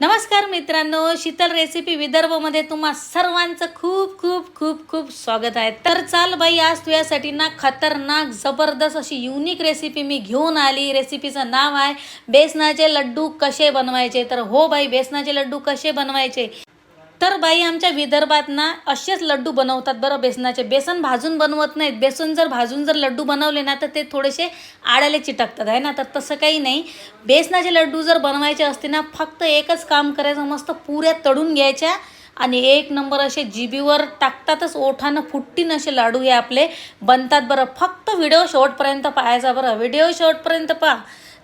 नमस्कार मित्रांनो शीतल रेसिपी विदर्भमध्ये तुम्हा सर्वांचं खूप खूप खूप खूप स्वागत आहे. तर चाल बाई आज तुझ्यासाठी ना खतरनाक जबरदस्त अशी युनिक रेसिपी मी घेऊन आली. रेसिपीचं नाव आहे बेसनाचे लड्डू कसे बनवायचे? तर हो बाई बेसनाचे लड्डू कसे बनवायचे? तर बाई आमच्या विदर्भात ना असेच लड्डू बनवतात बरं बेसनाचे. बेसन भाजून बनवत नाहीत. बेसन जर भाजून जर लड्डू बनवले ना तर ते थोडेसे आड्याले चिटकतात आहे ना? तर तसं काही नाही. बेसनाचे लड्डू जर बनवायचे असते ना फक्त एकच काम करायचं मस्त पुऱ्या तळून घ्यायच्या आणि एक नंबर असे जीबीवर टाकतातच ओठानं फुट्टीन असे लाडू हे आपले बनतात बरं. फक्त व्हिडिओ शेवटपर्यंत पाहायचा बरं. व्हिडिओ शेवटपर्यंत पहा.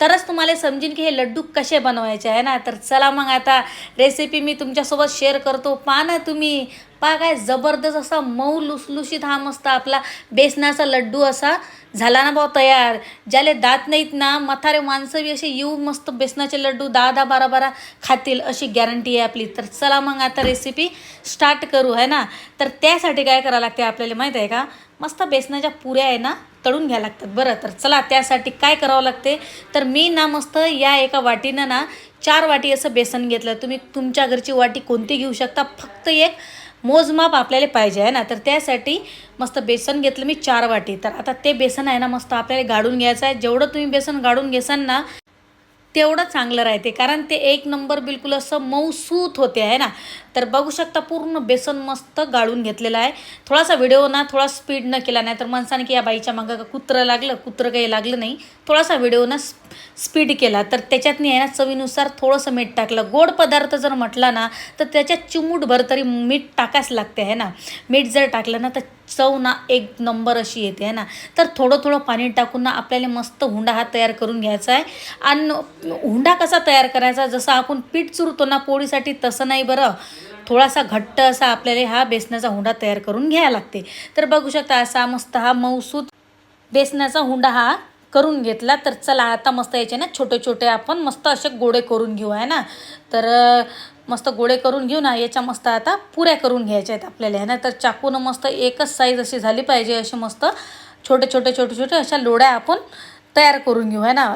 तरच तुम्हाला समजेन की हे लड्डू कसे बनवायचे आहे ना? तर चला मग आता रेसिपी मी तुमच्यासोबत शेअर करतो. पहा ना तुम्ही. पहा काय जबरदस्त असा मऊ लुसलुशीत हा मस्त आपला बेसनाचा लड्डू असा झाला ना भाऊ तयार. ज्याले दात नाहीत ना मथारे माणसं बी असे येऊ मस्त बेसनाचे लड्डू दहा दहा बारा बारा खातील अशी गॅरंटी आहे आपली. तर चला मग आता रेसिपी स्टार्ट करू आहे ना? तर त्यासाठी काय करावं लागते आपल्याला माहीत आहे का? मस्त बेसनाच्या पुऱ्या आहे ना तळून घ्या लागतात. बरं तर चला त्यासाठी काय करावं लागते? तर मी ना मस्त या एका वाटीनं ना चार वाटी असं बेसन घेतलं. तुम्ही तुमच्या घरची वाटी कोणती घेऊ शकता? फक्त एक मोजमाप आपल्याला पाहिजे आहे ना? तर त्यासाठी मस्त बेसन घेतलं मी चार वाटी. तर आता ते बेसन आहे ना मस्त आपल्याला गाडून घ्यायचं आहे. जेवढं तुम्ही बेसन गाडून घेसान ना तेवढं चांगलं राहते. कारण ते एक नंबर बिलकुल असं मऊसूत होते आहे ना? तर बघू शकता पूर्ण बेसन मस्त गाळून घेतलेलं आहे. थोडासा व्हिडिओ ना थोडा स्पीड न केला नाही तर माणसाने की या बाईच्या मागं का कुत्रं लागलं कुत्रं काही लागलं नाही. थोडासा व्हिडिओ ना स्पीड केला. तर त्याच्यातनी आहे ना चवीनुसार थोडंसं मीठ टाकलं. गोड पदार्थ जर म्हटला ना तर त्याच्यात चिमूटभर तरी मीठ टाकायच लागते आहे ना? मीठ जर टाकलं ना तर चव ना एक नंबर अशी येते आहे ना? तर थोडं थोडं पाणी टाकून ना आपल्याला मस्त हुंडा हा तयार करून घ्यायचा आहे. आणि हुंडा कसा तयार करायचा? जसं आपण पीठ चुरतो ना पोळीसाठी तसं नाही बरं. थोडासा घट्ट असा आपल्याला हा बेसनाचा हुंडा तयार करून घ्यायला लागते. तर बघू शकता असा मस्त हा मऊसूत बेसनाचा हुंडा हा करून घेतला. तर चला आता मस्त याचे ना छोटे छोटे आपण मस्त असे गोळे करून घेऊ आहे ना? तर मस्त गोळे करून घेऊ ना याच्या मस्त आता पुऱ्या करून घ्यायच्या आहेत आपल्याला आहे ना? तर चाकूनं मस्त एकच साईज अशी झाली पाहिजे असे मस्त छोटे छोटे छोटे छोटे अशा लोड्या आपण तयार करून घेऊ आहे ना?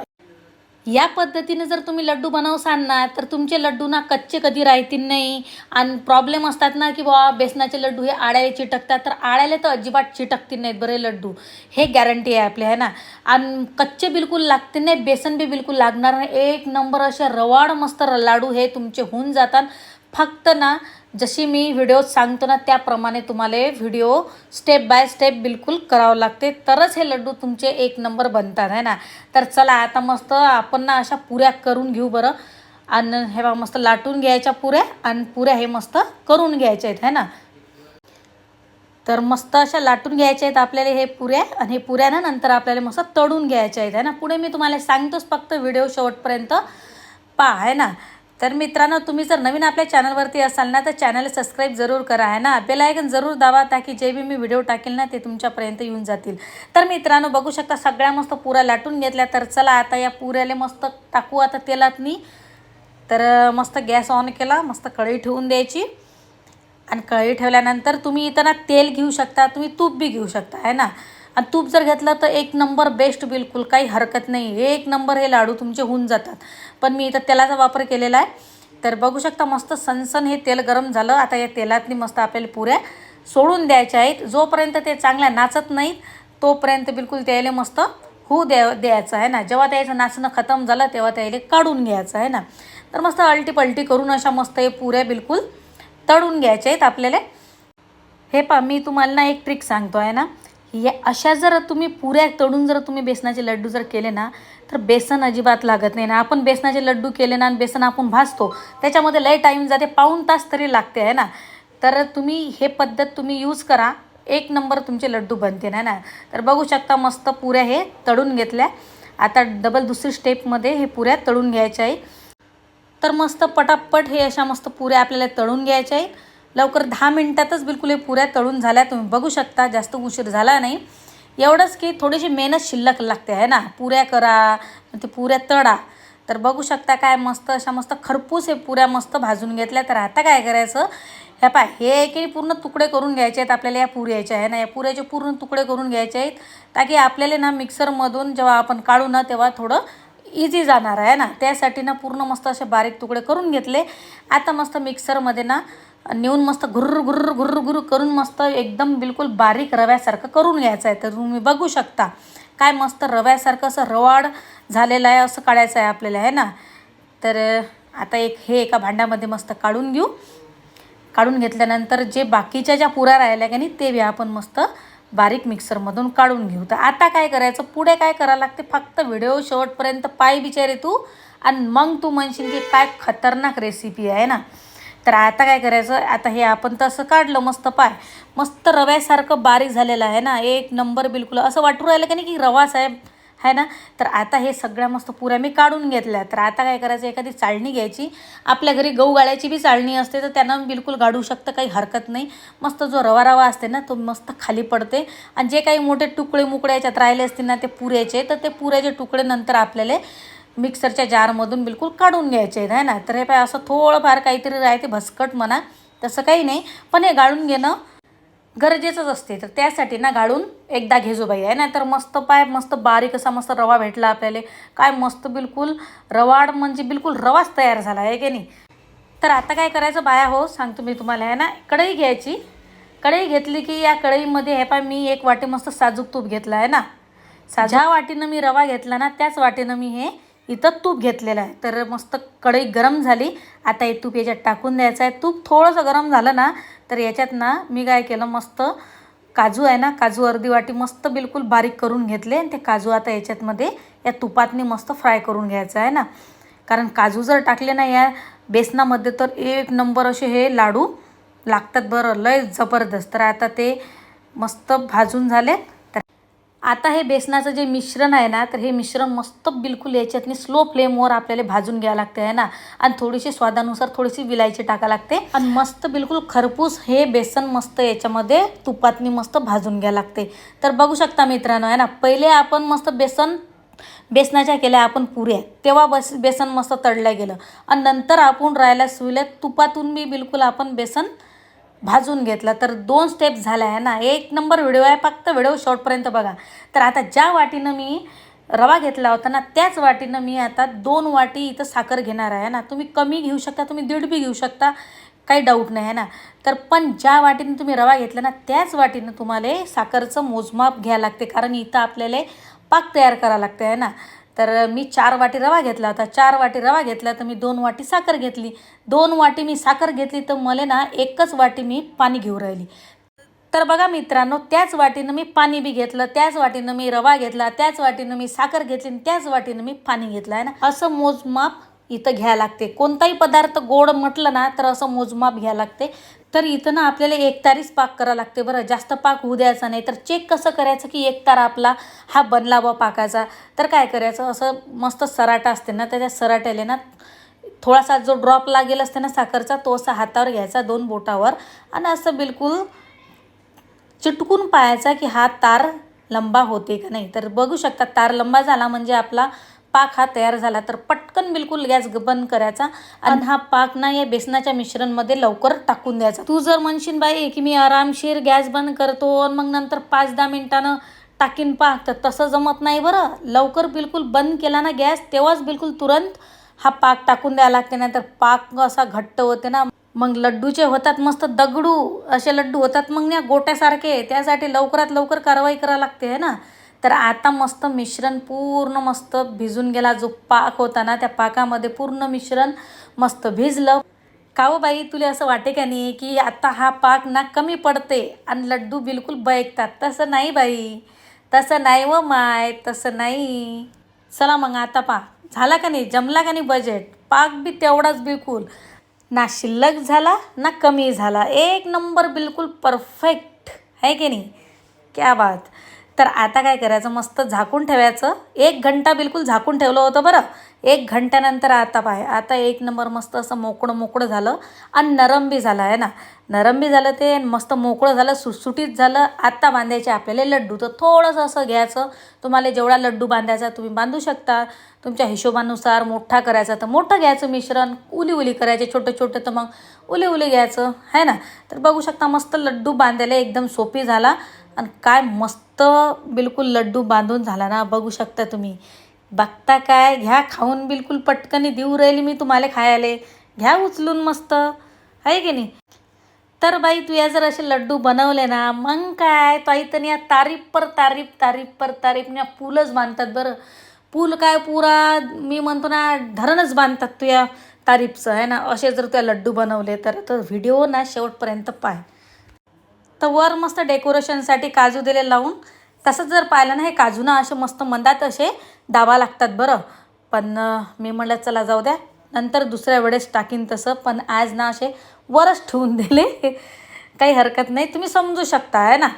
या पद्धतीने जर तुम्ही लड्डू बनवसाल ना तर तुमचे लड्डू ना कच्चे कधी राहतील नाही. आणि प्रॉब्लेम असतात ना की बाबा बेसनाचे लड्डू हे आळ्याला चिटकतात तर आळ्याला तर अजिबात चिटकतील नाहीत बरे लड्डू. हे गॅरंटी आहे आपली है ना? आणि कच्चे बिलकुल लागतील नाही बेसन बी बिलकुल लागणार नाही. एक नंबर असे रवाड मस्त र- लाडू हे तुमचे होऊन जातात. फक्त ना जशी मी व्हिडिओ सांगतो ना त्याप्रमाणे तुम्हाला व्हिडिओ स्टेप बाय स्टेप बिलकुल करावं लागते. तरच हे लड्डू तुमचे एक नंबर बनतात आहे ना? तर चला आता मस्त आपण ना अशा पुऱ्या करून घेऊ बरं. आणि हे बा मस्त लाटून घ्यायच्या पुऱ्या आणि पुऱ्या हे मस्त करून घ्यायच्या आहेत है ना? तर मस्त अशा लाटून घ्यायच्या आहेत आपल्याला हे पुऱ्या आणि हे पुऱ्या ना नंतर आपल्याला मस्त तळून घ्यायच्या आहेत है ना? पुढे मी तुम्हाला सांगतोच फक्त व्हिडिओ शेवटपर्यंत. पहा है ना? तर मित्रांनो तुम्ही जर नवीन आपल्या चॅनलवरती असाल ना तर चॅनल सबस्क्राईब जरूर करा आहे ना? बेल आयकन जरूर दावा ताकी जे बी मी व्हिडिओ टाकेल ना ते तुमच्यापर्यंत येऊन जातील. तर मित्रांनो बघू शकता सगळ्या मस्त पुऱ्या लाटून घेतल्या. तर चला आता या पुऱ्याला मस्त टाकू आता तेलातनी तर मस्त गॅस ऑन केला मस्त कढई ठेवून द्यायची. आणि कढई ठेवल्यानंतर तुम्ही इथं ना तेल घेऊ शकता तुम्ही तूप बी घेऊ शकता आहे ना? आणि तूप जर घेतलं तर एक नंबर बेस्ट बिलकुल काही हरकत नाही. एक नंबर हे लाडू तुमचे होऊन जातात. पण मी इथं तेलाचा वापर केलेला आहे. तर बघू शकता मस्त सनसन हे तेल गरम झालं. आता या तेलातनी मस्त आपल्याला पुऱ्या सोडून द्यायच्या आहेत. जोपर्यंत ते चांगल्या नाचत नाहीत तोपर्यंत बिलकुल त्याला मस्त होऊ द्या द्यायचं आहे ना. जेव्हा त्याचं नाचणं खतम झालं तेव्हा त्याला काढून घ्यायचं आहे ना. तर मस्त अल्टी पलटी करून अशा मस्त हे पुऱ्या बिलकुल तळून घ्यायच्या आहेत आपल्याला. हे पा मी तुम्हाला ना एक ट्रिक सांगतो आहे ना. या अशा जर तुम्ही पुऱ्या तळून जर तुम्ही बेसनाचे लड्डू जर केले ना तर बेसन अजिबात लागत नाही. ना आपण बेसनाचे लड्डू केले ना आणि बेसन आपण भाजतो त्याच्यामध्ये लय टाईम जाते पाऊण तास तरी लागते आहे ना? तर तुम्ही हे पद्धत तुम्ही यूज करा. एक नंबर तुमचे लड्डू बनते ना ना? तर बघू शकता मस्त पुऱ्या हे तळून घेतल्या. आता डबल दुसरी स्टेपमध्ये हे पुऱ्या तळून घ्यायच्या आहे तर मस्त पटापट हे अशा मस्त पुऱ्या आपल्याला तळून घ्यायच्या आहे लवकर दहा मिनटातच बिलकुल हे पुऱ्या तळून झाल्या. तुम्ही बघू शकता जास्त उशीर झाला नाही. एवढंच की थोडीशी मेहनत शिल्लक लागते आहे ना? पुऱ्या करा ते पुऱ्या तळा. तर बघू शकता काय मस्त अशा मस्त खरपूस हे पुऱ्या मस्त भाजून घेतल्या. तर आता काय करायचं? ह्या पाय हे की पूर्ण तुकडे करून घ्यायचे आहेत आपल्याला या पुऱ्याच्या आहे ना? या पुऱ्याचे पूर्ण तुकडे करून घ्यायचे आहेत. ताकी आपल्याला ना मिक्सरमधून जेव्हा आपण काढू ना तेव्हा थोडं इझी जाणार आहे ना? त्यासाठी ना पूर्ण मस्त असे बारीक तुकडे करून घेतले. आता मस्त मिक्सरमध्ये ना नेऊन मस्त घुर्र घुर्र घुर्र घुर्र करून मस्त एकदम बिलकुल बारीक रव्यासारखं करून घ्यायचं आहे. तर तुम्ही बघू शकता काय मस्त रव्यासारखं असं रवाड झालेलं आहे असं काढायचं आहे आपल्याला आहे ना? तर आता एक हे एका भांड्यामध्ये मस्त काढून घेऊ. काढून घेतल्यानंतर जे बाकीच्या ज्या पुऱ्या राहिल्या की नाही ते बी आपण मस्त बारीक मिक्सरमधून काढून घेऊ. तर आता काय करायचं? पुढे काय करावं लागते? फक्त व्हिडिओ शेवटपर्यंत पाय बिचारे तू. आणि मग तू म्हणशील की काय खतरनाक रेसिपी आहे ना? तर आता काय करायचं? आता हे आपण तसं काढलं मस्त पाय. मस्त रव्यासारखं बारीक झालेलं आहे ना. एक नंबर बिलकुल. असं वाटू राहिलं की नाही की रवाच आहे आहे ना? तर आता हे सगळ्या मस्त पुऱ्या मी काढून घेतल्या. तर आता काय करायचं? एखादी चाळणी घ्यायची. आपल्या घरी गहू गाळ्याची बी चाळणी असते तर त्यांना बिलकुल गाडू शकतं काही हरकत नाही. मस्त जो रवा रवा असते ना तो मस्त खाली पडते. आणि जे काही मोठे तुकडे मुकडे याच्यात राहिले असतील ना ते पुऱ्याचे तर ते पुऱ्याचे तुकडे नंतर आपल्याला मिक्सरच्या जारमधून बिलकुल काढून घ्यायचे आहेत आहे ना? तर हे पाय असं थोडंफार काहीतरी राहते भसकट म्हणा तसं काही नाही. पण हे गाळून घेणं गरजेचंच असते. तर त्यासाठी ना गाळून एकदा घेजो बाई आहे ना? तर मस्त पाय मस्त बारीक असा मस्त रवा भेटला आपल्याला. काय मस्त बिलकुल रवाड म्हणजे बिलकुल रवाच तयार झाला आहे की नाही? तर आता काय करायचं बाया हो सांगतो मी तुम्हाला आहे ना? कढई घ्यायची. कढई घेतली की या कढईमध्ये हे पाय मी एक वाटी मस्त साजूक तूप घेतलं आहे ना? सा ज्या वाटीनं मी रवा घेतला ना त्याच वाटीनं मी हे इथं तूप घेतलेलं आहे. तर मस्त कढई गरम झाली. आता हे तूप याच्यात टाकून द्यायचं आहे. तूप थोडंसं गरम झालं ना तर याच्यात ना मी काय केलं मस्त काजू आहे ना काजू अर्धी वाटी मस्त बिलकुल बारीक करून घेतले. आणि ते काजू आता याच्यातमध्ये या तुपातनी मस्त फ्राय करून घ्यायचं आहे ना. कारण काजू जर टाकले ना या बेसनामध्ये तर एक नंबर असे हे लाडू लागतात बरं. लय जबरदस्त. तर आता ते मस्त भाजून झाले आता हे बेसनाचं जे मिश्रण आहे ना तर हे मिश्रण मस्त बिलकुल याच्यातनी स्लो फ्लेमवर आपल्याला भाजून घ्यावं लागते आहे ना? आणि थोडीशी स्वादानुसार थोडीशी विलायची टाका लागते. आणि मस्त बिलकुल खरपूस हे बेसन मस्त याच्यामध्ये तुपातनी मस्त भाजून घ्यावं लागते. तर बघू शकता मित्रांनो आहे ना? पहिले आपण मस्त बेसन बेसनाच्या केल्या आपण पुऱ्या. तेव्हा बस बेसन मस्त तळलं गेलं. आणि नंतर आपण राहायला सुविल्या तुपातून बी बिलकुल आपण बेसन भाजून घेतला तर दोन स्टेप झाल्या आहे ना. एक नंबर व्हिडिओ आहे फक्त व्हिडिओ शॉर्टपर्यंत बघा. तर आता ज्या वाटीनं मी रवा घेतला होता ना त्याच वाटीनं मी आता दोन वाटी इथं साखर घेणार आहे ना. तुम्ही कमी घेऊ शकता तुम्ही दीड बी घेऊ शकता काही डाऊट नाही आहे ना. तर पण ज्या वाटीनं तुम्ही रवा घेतला ना त्याच वाटीनं तुम्हाला साखरचं मोजमाप घ्यावं लागते कारण इथं आपल्याला पाक तयार करावं लागते आहे ना. तर मी चार वाटी रवा घेतला होता. चार वाटी रवा घेतला तर मी दोन वाटी साखर घेतली. दोन वाटी मी साखर घेतली तर मला ना एकच वाटी मी पाणी घेऊ राहिली. तर बघा मित्रांनो त्याच वाटीनं मी पाणी बी घेतलं त्याच वाटीनं मी रवा घेतला त्याच वाटीनं मी साखर घेतली आणि त्याच वाटीनं मी पाणी घेतलं आहे ना? असं मोजमाप इथं घ्यायला लागते. कोणताही पदार्थ गोड म्हटलं ना तर असं मोजमाप घ्यायला लागते. तर इथं ना आपल्याला एक तारीच पाक करावं लागते बरं. जास्त पाक होऊ द्यायचा नाही. तर चेक कसं करायचं की एक तार आपला हा बनला बा पाकाचा. तर काय करायचं? असं मस्त सराटा असते ना त्याच्या सराट्याला ना थोडासा जो ड्रॉप लागेल असते ना साखरचा तो असा हातावर घ्यायचा दोन बोटावर. आणि असं बिलकुल चिटकून पाहायचा की हा तार लंबा होते का नाही. तर बघू शकता तार लंबा झाला म्हणजे आपला पाक हा तयार झाला तर पटकन बिलकुल गॅस बंद करायचा आणि हा पाक ना या बेसनाच्या मिश्रणमध्ये लवकर टाकून द्यायचा. तू जर म्हणशील बाई की मी आरामशीर गॅस बंद करतो आणि मग नंतर पाच दहा मिनिटानं टाकीन पाक तर तसं जमत नाही बरं. लवकर बिलकुल बंद केला ना गॅस तेव्हाच बिलकुल तुरंत हा पाक टाकून द्यावा लागते. नाहीतर पाक असा घट्ट होते ना. मग लड्डूचे होतात मस्त दगडू असे लड्डू होतात मग ना गोट्यासारखे. त्यासाठी लवकरात लवकर कारवाई करावं लागते है ना. तर आता मस्त मिश्रण पूर्ण मस्त भिजून गेला. जो पाक होता ना त्या पाकामध्ये पूर्ण मिश्रण मस्त भिजलं. का हो बाई तुला असं वाटे का नाही की आता हा पाक ना कमी पडते आणि लड्डू बिलकुल बैकतात तसं नाही बाई. तसं नाही व माय तसं नाही. चला मग आता पा झाला का नाही? जमला का नाही बजेट पाक बी तेवढाच बिलकुल. ना शिल्लक झाला ना कमी झाला. एक नंबर बिलकुल परफेक्ट आहे की नाही? क्या बात. तर आता काय करायचं? मस्त झाकून ठेवायचं. एक घंटा बिलकुल झाकून ठेवलं होतं बरं. एक घंट्यानंतर आता पाय आता एक नंबर मस्त असं मोकळं मोकळं झालं आणि नरम बी झालं आहे ना? नरम बी झालं ते मस्त मोकळं झालं सुटसुटीत झालं. आत्ता बांधायचे आपल्याला लड्डू तर थोडंसं असं घ्यायचं. तुम्हाला जेवढा लड्डू बांधायचा तुम्ही बांधू शकता. तुमच्या हिशोबानुसार मोठा करायचा तर मोठं घ्यायचं मिश्रण उली उली करायचे छोटे छोटे तर मग उली उली घ्यायचं आहे ना? तर बघू शकता मस्त लड्डू बांधायला एकदम सोपी झाला. आणि काय मस्त बिलकुल लड्डू बांधून झाला ना बघू शकता तुम्ही? बघता काय? घ्या खाऊन बिलकुल पटकनी देऊ राहिली मी तुम्हाला खायला. घ्या उचलून मस्त. आहे की नाही? तर बाई तू या जर असे लड्डू बनवले ना मग काय? ताई तर या तारीफ पर तारीफ तारीफ पर तारीफ या पूलच बांधतात बरं. पूल काय पुरा मी म्हणतो ना धरणच बांधतात तू या तारीफचं आहे ना? असे जर तुया लड्डू बनवले तर तो व्हिडिओ ना शेवटपर्यंत पाय. तर वर मस्त डेकोरेशनसाठी काजू दिले लावून तसंच जर पाहिलं ना हे काजून असे मस्त मंदात असे दाबा लागतात बरं. पण मी म्हणलं चला जाऊ द्या. नंतर दुसऱ्या वेळेस टाकीन तसं. पण आज ना असे वरच ठेवून दिले. काही हरकत नाही. तुम्ही समजू शकता आहे ना?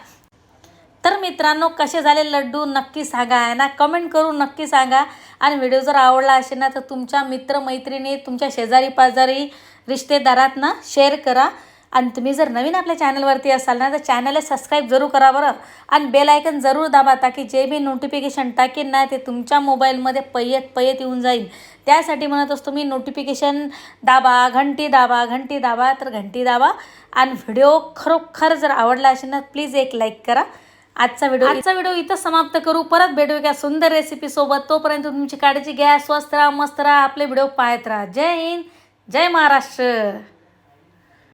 तर मित्रांनो कसे झाले लड्डू? नक्की सांगा आहे ना? कमेंट करून नक्की सांगा. आणि व्हिडिओ जर आवडला असेल ना तर तुमच्या मित्रमैत्रिणी तुमच्या शेजारी पाजारी रिश्तेदारात ना शेअर करा. आणि तुम्ही जर नवीन आपल्या चॅनलवरती असाल ना तर चॅनलला सबस्क्राईब जरूर करा बरं. आणि बेल आयकन जरूर दाबा ताकी जे मी नोटिफिकेशन टाकेन ना ते तुमच्या मोबाईलमध्ये पयत पयत येऊन जाईल. त्यासाठी म्हणत असतो मी नोटिफिकेशन दाबा घंटी दाबा घंटी दाबा तर घंटी दाबा. आणि व्हिडिओ खरोखर जर आवडला असेल ना प्लीज एक लाईक करा. आजचा व्हिडिओ आजचा व्हिडिओ इथं समाप्त करू. परत भेटू एका सुंदर रेसिपी सोबत. तोपर्यंत तुमची काळजी घ्या स्वस्त राहा मस्त राहा आपले व्हिडिओ पाहत राहा. जय हिंद जय महाराष्ट्र.